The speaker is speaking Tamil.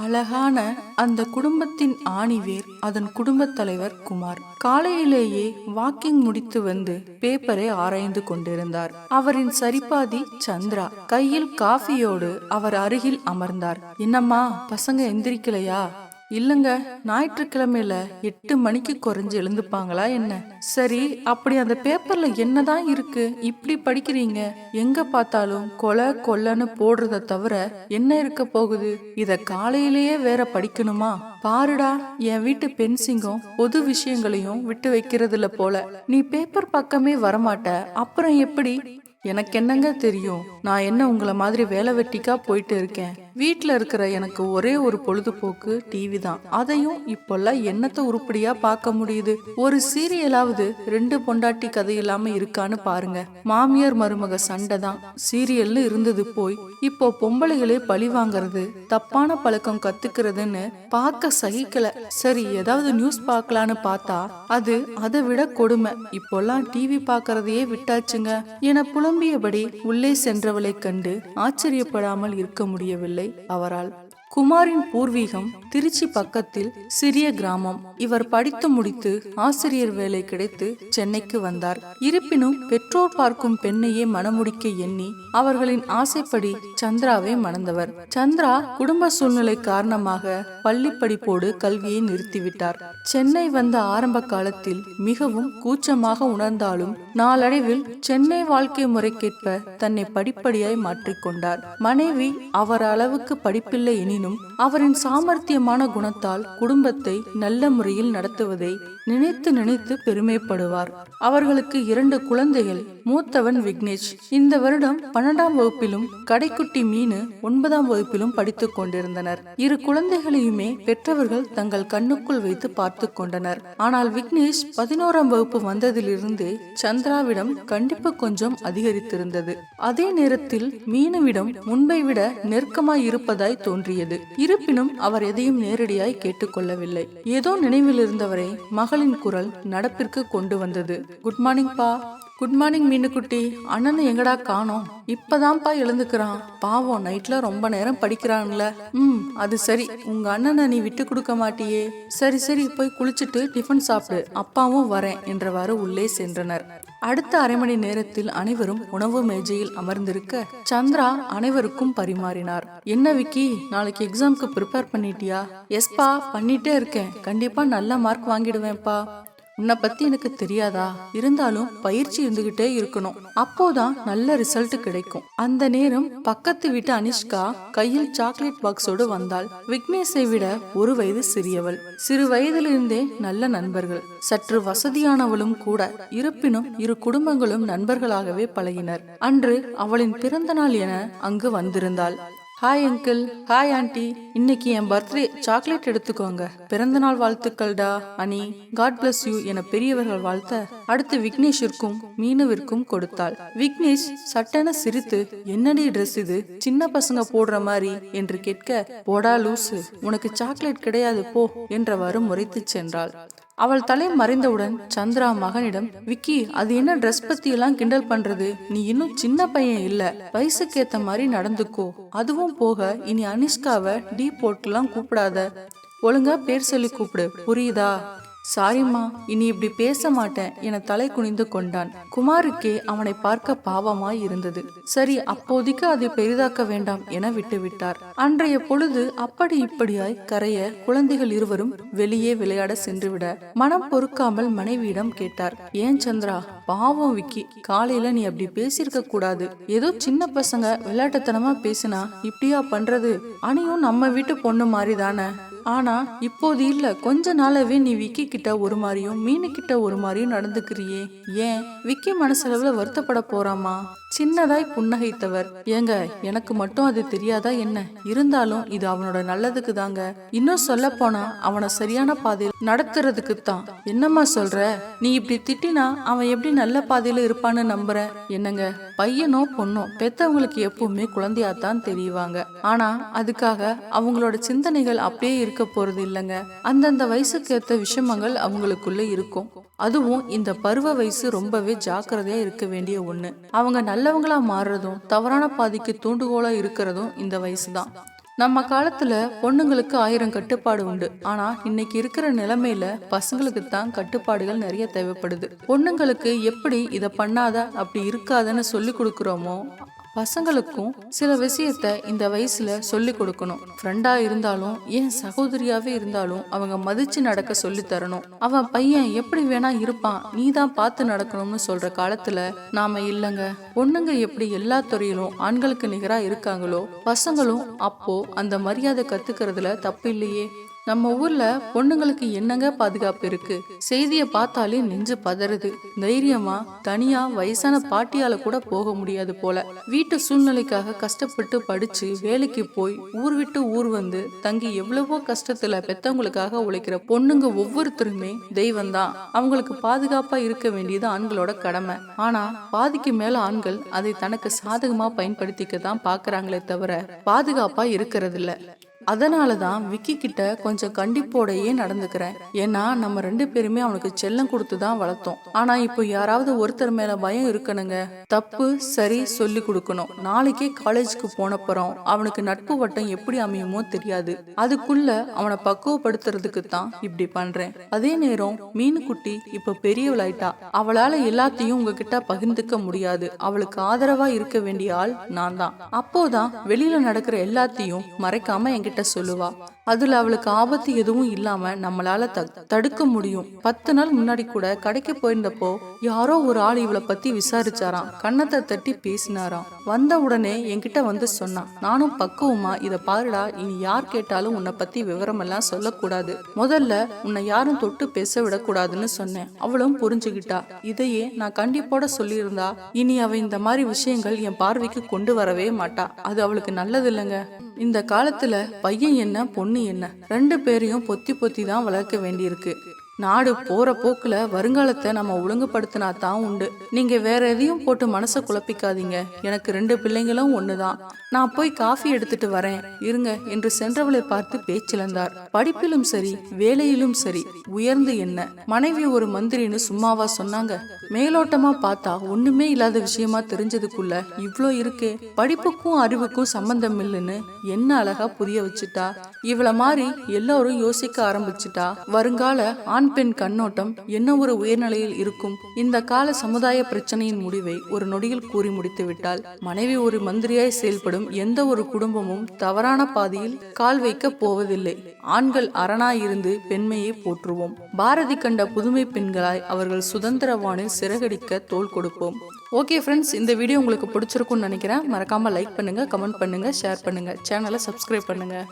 அழகான அந்த குடும்பத்தின் ஆணிவேர் அதன் குடும்பத் தலைவர் குமார். காலையிலேயே வாக்கிங் முடித்து வந்து பேப்பரை ஆராய்ந்து கொண்டிருந்தார். அவரின் சரிபாதி சந்திரா கையில் காஃபியோடு அவர் அருகில் அமர்ந்தார். என்னம்மா பசங்க எந்திரிக்கலையா? இல்லைங்க ஞாயிற்றுக்கிழமையில எட்டு மணிக்கு குறைஞ்சு எழுந்துப்பாங்களா என்ன? சரி அப்படி அந்த பேப்பர்ல என்னதான் இருக்கு? இப்படி படிக்கிறீங்க. எங்க பார்த்தாலும் கொலை கொல்லன்னு போடுறத தவிர என்ன இருக்க போகுது? இத காலையிலேயே வேற படிக்கணுமா? பாருடா என் வீட்டு பென்சிங்கும் பொது விஷயங்களையும் விட்டு வைக்கிறதுல போல. நீ பேப்பர் பக்கமே வரமாட்ட. அப்புறம் எப்படி? எனக்கு என்னங்க தெரியும்? நான் என்ன உங்களை மாதிரி வேலை வெட்டிக்கா போயிட்டு இருக்கேன்? வீட்டில் இருக்கிற எனக்கு ஒரே ஒரு பொழுதுபோக்கு டிவி தான். அதையும் இப்பெல்லாம் என்னத்த உருப்படியா பார்க்க முடியுது? ஒரு சீரியலாவது ரெண்டு பொண்டாட்டி கதை இல்லாம இருக்கான்னு பாருங்க. மாமியார் மருமக சண்டை தான். சீரியல்னு இருந்தது போய் இப்போ பொம்பளைகளே பழி வாங்குறது தப்பான பழக்கம் கத்துக்கிறதுன்னு பார்க்க சகிக்கல. சரி ஏதாவது நியூஸ் பார்க்கலான்னு பார்த்தா அது அதை விட கொடுமை. இப்போல்லாம் டிவி பார்க்கறதையே விட்டாச்சுங்க. என புலம்பியபடி உள்ளே சென்றவளைக் கண்டு ஆச்சரியப்படாமல் இருக்க முடியவில்லை அவரால். குமாரின் பூர்வீகம் திருச்சி பக்கத்தில் சிறிய கிராமம். இவர் படித்து முடித்து ஆசிரியர் வேலை கிடைத்து சென்னைக்கு வந்தார். இருப்பினும் பெற்றோர் பார்க்கும் பெண்ணையே மணமுடிக்க எண்ணி அவர்களின் ஆசைப்படி சந்திராவை மணந்தவர். சந்திரா குடும்ப சூழ்நிலை காரணமாக பள்ளி படிப்போடு கல்வியை நிறுத்திவிட்டார். சென்னை வந்த ஆரம்ப காலத்தில் மிகவும் கூச்சமாக உணர்ந்தாலும் நாளடைவில் சென்னை வாழ்க்கை முறைக்கேற்ப தன்னை படிப்படியாய் மாற்றிக்கொண்டார். மனைவி அவர் அளவுக்கு படிப்பில்லை எனினும் அவரின் சாமர்த்தியமான குணத்தால் குடும்பத்தை நல்ல முறையில் நடத்துவதை நினைத்து நினைத்து பெருமைப்படுவார். அவர்களுக்கு இரண்டு குழந்தைகள் மூத்தவன் விக்னேஷ். இந்த வருடம் பன்னெண்டாம் வகுப்பிலும் கடைக்குட்டி மீனு ஒன்பதாம் வகுப்பிலும் படித்துக் கொண்டிருந்தனர். இரு குழந்தைகளையுமே பெற்றவர்கள் தங்கள் கண்ணுக்குள் வைத்து பார்த்து கொண்டனர். ஆனால் விக்னேஷ் பதினோராம் வகுப்பு வந்ததிலிருந்து சந்திராவிடம் கண்டிப்பு கொஞ்சம் அதிகரித்திருந்தது. அதே நேரத்தில் மீனுவிடம் முன்பை விட நெருக்கமாய் இருப்பதாய் தோன்றியது. இருப்பினும் அவர் எதையும் நேரடியாய் கேட்டுக்கொள்ளவில்லை. ஏதோ நினைவில் இருந்தவரை மகளின் குரல் நடப்பிற்கு கொண்டு வந்தது. குட் மார்னிங் பா. குட் மார்னிங் மீனுக்குட்டி அண்ணனை எங்கடா காணோம்? இப்பதான்ப்பா எழுந்துக்கிறான். பாவம் நைட்ல ரொம்ப நேரம் படிக்கிறான்ல. ம் அது சரி. உங்க அண்ணனை நீ விட்டு கொடுக்க மாட்டியே. சரி சரி போய் குளிச்சுட்டு டிஃபன் சாப்பிடு. அப்பாவும் வரேன் என்றவாறு உள்ளே சென்றனர். அடுத்த அரை மணி நேரத்தில் அனைவரும் உணவு மேஜையில் அமர்ந்திருக்க சந்திரா அனைவருக்கும் பரிமாறினார். என்ன விக்கி நாளைக்கு எக்ஸாம்க்கு ப்ரிப்பேர் பண்ணிட்டியா? எஸ்பா பண்ணிட்டே இருக்கேன். கண்டிப்பா நல்ல மார்க் வாங்கிடுவேன்ப்பா உன்னை பத்தி எனக்கு தெரியாதா? இருந்தாலும் பயிற்சி இருந்துகிட்டே இருக்கணும். அப்போதான் நல்ல ரிசல்ட் கிடைக்கும். அந்த நேரம் பக்கத்து வீட்டு அனிஷ்கா கையில் சாக்லேட் பாக்ஸோடு வந்தாள். விக்னேஷை விட ஒரு வயது சிறியவள். சிறு வயதிலிருந்தே நல்ல நண்பர்கள். சற்று வசதியானவளும் கூட. இருப்பினும் இரு குடும்பங்களும் நண்பர்களாகவே பழகினர். அன்று அவளின் பிறந்த நாள் என அங்கு வந்திருந்தாள். ஹாய் அங்கிள் ஹாய் ஆண்டி இன்னைக்கு என் பர்த்டே சாக்லேட் எடுத்துக்கோங்க. பிறந்தநாள் வாழ்த்துக்கள்டா அனி. காட் பிளஸ் யூ என பெரியவர்கள் வாழ்த்த அடுத்து விக்னேஷிற்கும் மீனுவிற்கும் கொடுத்தாள். விக்னேஷ் சட்டென சிரித்து என்னடி ட்ரெஸ் இது? சின்ன பசங்க போடுற மாதிரி என்று கேட்க போடா லூசு. உனக்கு சாக்லேட் கிடையாது போ என்றவாறு முறைத்துச் சென்றாள். அவள் தலை மறைந்தவுடன் சந்திரா மகனிடம் விக்கி அது என்ன ட்ரெஸ் பத்தி எல்லாம் கிண்டல் பண்றது? நீ இன்னும் சின்ன பையன் இல்ல. வயசுக்கு ஏத்த மாதிரி நடந்துக்கோ. அதுவும் போக இனி அனிஷ்காவை டீ போட்டுலாம் கூப்பிடாத. ஒழுங்கா பேர் சொல்லி கூப்பிடு. புரியுதா? சாரிம்மா இனி இப்படி பேச மாட்டேன் என தலை குனிந்து கொண்டான். குமாருக்கே அவனை பார்க்க பாவமாய் இருந்தது. சரி அப்போதைக்கு அதை பெரிதாக்க வேண்டாம் என விட்டுவிட்டார் அன்றைய பொழுது அப்படி இப்படியாய் கரைய குழந்தைகள் இருவரும் வெளியே விளையாட சென்றுவிட மனம் பொறுக்காமல் மனைவியிடம் கேட்டார். ஏன் சந்திரா பாவம் விக்கி காலையில நீ அப்படி பேசியிருக்க கூடாது. ஏதோ சின்ன பசங்க விளையாட்டுத்தனமா பேசினா இப்படியா பண்றது? அனியும் நம்ம வீட்டு பொண்ணு மாதிரி தானே ஆனா இப்போது இல்ல. கொஞ்ச நாளாவே நீ விக்கி கிட்ட ஒரு மாதிரியும் மீனு கிட்ட ஒரு மாதிரியும் நடந்துக்கிறியே. ஏன்? விக்கி மனசளவுல வருத்தப்பட போறாமா? சின்னதாய் புன்னகைத்தவர். ஏங்க எனக்கு மட்டும் அது தெரியாதா என்ன? இருந்தாலும் இது அவனோட நல்லதுக்கு தாங்க. இன்னும் சொல்ல போனா அவனை சரியான பாதையில் நடத்துறதுக்கு தான் என்னம்மா சொல்ற? நீ இப்படி திட்டினா அவன் எப்படி நல்ல பாதையில இருப்பான்னு நம்புற? என்னங்க? பையனோ பொண்ணோ பெத்தவங்களுக்கு எப்பவுமே குழந்தையாத்தான் தெரியுவாங்க ஆனா அதுக்காக அவங்களோட சிந்தனைகள் அப்படியே இருக்கு. போறது இல்லைங்க. அந்தந்த வயசுக்கு ஏத்த விஷமங்கள் அவங்களுக்குள்ள இருக்கும். அதுவும் இந்த பருவ வயசு ரொம்பவே ஜாக்கிரதையா இருக்க வேண்டிய ஒண்ணு. அவங்க நல்லவங்களா மாறுறதும் தவறான பாதிக்கு தூண்டுகோலா இருக்கிறதும் இந்த வயசு தான் நம்ம காலத்துல பொண்ணுங்களுக்கு ஆயிரம் கட்டுப்பாடு உண்டு. ஆனா இன்னைக்கு இருக்கிற நிலைமையில பசங்களுக்கு தான் கட்டுப்பாடுகள் நிறைய தேவைப்படுது. பொண்ணுங்களுக்கு எப்படி இதை பண்ணாத அப்படி இருக்காதன்னு சொல்லி கொடுக்குறோமோ பசங்களுக்கும் சில விஷயத்த இந்த வயசுல சொல்லி கொடுக்கணும். ஃப்ரெண்டா இருந்தாலும் ஏன் சகோதரியாவே இருந்தாலும் அவங்க மதிச்சு நடக்க சொல்லி தரணும். அவன் பையன் எப்படி வேணா இருப்பான். நீ தான் பார்த்து நடக்கணும்னு சொல்ற காலத்துல நாம இல்லைங்க. பொண்ணுங்க எப்படி எல்லா துறையிலும் ஆண்களுக்கு நிகரா இருக்காங்களோ பசங்களும் அப்போ அந்த மரியாதை கத்துக்கிறதுல தப்பு இல்லையே. நம்ம ஊர்ல பொண்ணுங்களுக்கு என்னங்க பாதுகாப்பு இருக்கு? செய்திய பார்த்தாலே நெஞ்சு பதறுது. தைரியமா தனியா வயசான பாட்டியால கூட போக முடியாது போல. வீட்டு சூழ்நிலைக்காக கஷ்டப்பட்டு படிச்சு வேலைக்கு போய் ஊர் விட்டு ஊர் வந்து தங்கி எவ்வளவோ கஷ்டத்துல பெத்தவங்களுக்காக உழைக்கிற பொண்ணுங்க ஒவ்வொருத்தருமே தெய்வம் தான். அவங்களுக்கு பாதுகாப்பா இருக்க வேண்டியது ஆண்களோட கடமை. ஆனா பாதிக்கு மேல ஆண்கள் அதை தனக்கு சாதகமா பயன்படுத்திக்க தான் பாக்குறாங்களே தவிர பாதுகாப்பா இருக்கிறது இல்ல அதனால தான் விக்கி கிட்ட கொஞ்சம் கண்டிப்போடையே நடந்துக்கிறேன். ஏன்னா நம்ம ரெண்டு பேருமே அவனுக்கு செல்லம் கொடுத்து தான் வளர்த்தோம். ஆனா இப்போ யாராவது ஒருத்தர் மேல பயம் இருக்கணுங்க. தப்பு சரி சொல்லி கொடுக்கணும். நாளைக்கே காலேஜுக்கு போனப்புறம் அவனுக்கு நட்பு வட்டம் எப்படி அமையுமோ தெரியாது. அதுக்குள்ள அவனை பக்குவப்படுத்துறதுக்கு தான் இப்படி பண்றேன். அதே நேரம் மீனுக்குட்டி இப்ப பெரியவளாயிட்டா. அவளால எல்லாத்தையும் உங்ககிட்ட பகிர்ந்துக்க முடியாது. அவளுக்கு ஆதரவா இருக்க வேண்டிய ஆள் நான் தான் அப்போதான் வெளியில நடக்கிற எல்லாத்தையும் மறைக்காம என்கிட்ட சொல்லுவா. அதுல அவளுக்கு ஆபத்து எதுவும் இல்லாம நம்மளால த- தடுக்க முடியும். பத்து நாள் முன்னாடி கூட கடைக்கு போயிருந்தப்போ யாரோ ஒரு ஆள் இவளை பத்தி விசாரிச்சாராம். கன்னத்தை தட்டி பேசினாராம். வந்த உடனே என்கிட்ட வந்து சொன்னான். நானும் பக்குவமா இத பாருடா. இனி யார் கேட்டாலும் உன்னை பத்தி விவரம் எல்லாம் சொல்லக்கூடாது. முதல்ல உன்னை யாரும் தொட்டு பேச விடக்கூடாதுன்னு சொன்னேன். அவளும் புரிஞ்சுகிட்டா. இதையே நான் கண்டிப்போட சொல்லியிருந்தா இனி அவ இந்த மாதிரி விஷயங்கள் என் பார்வைக்கு கொண்டு வரவே மாட்டா. அது அவளுக்கு நல்லது இல்லைங்க இந்த காலத்துல பையன் என்ன பொண்ணு என்ன ரெண்டு பேரையும் பொத்தி பொத்தி தான் வளர்க்க வேண்டியிருக்கு. நாடு போற போக்குல வருங்காலத்தை நம்ம ஒழுங்குபடுத்தினா தான் உண்டு. நீங்க வேற எதையும் போட்டு மனசை குழப்பிக்காதீங்க. எனக்கு ரெண்டு பிள்ளைங்களும் ஒண்ணுதான். நான் போய் காஃபி எடுத்துட்டு வரேன். இருங்க என்று சென்றவளை பார்த்து பேச்சிழந்தார். படிப்பிலும் சரி வேலையிலும் சரி உயர்ந்து என்ன? மனைவி ஒரு மந்திரின்னு சும்மாவா சொன்னாங்க. மேலோட்டமா பார்த்தா ஒண்ணுமே இல்லாத விஷயமா தெரிஞ்சதுக்குள்ள இவ்ளோ இருக்கே படிப்புக்கும் அறிவுக்கும் சம்பந்தம் இல்லைன்னு என்ன அழகா புரிய வச்சுட்டா? இவள மாதிரி எல்லாரும் யோசிக்க ஆரம்பிச்சுட்டா? வருங்கால ஆண் பெண் கண்ணோட்டம் என்ன ஒரு உயர்நிலையில் இருக்கும்? இந்த கால சமுதாய பிரச்சனையின் முடிவை ஒரு நொடியில் கூறி முடித்துவிட்டால் மனைவி ஒரு மந்திரியாய் செயல்படும் எந்த ஒரு குடும்பமும் தவறான பாதையில் கால் வைக்க போவதில்லை. ஆண்கள் அரணாயிருந்து பெண்மையை போற்றுவோம். பாரதி கண்ட புதுமை பெண்களாய் அவர்கள் சுதந்திரவானில் சிறகடிக்க தோள் கொடுப்போம். ஓகே ஃப்ரெண்ட்ஸ் இந்த வீடியோ உங்களுக்கு பிடிச்சிருக்கும்னு நினைக்கிறேன். மறக்காம லைக் பண்ணுங்க கமெண்ட் பண்ணுங்க ஷேர் பண்ணுங்க. சேனலை சப்ஸ்கிரைப் பண்ணுங்க.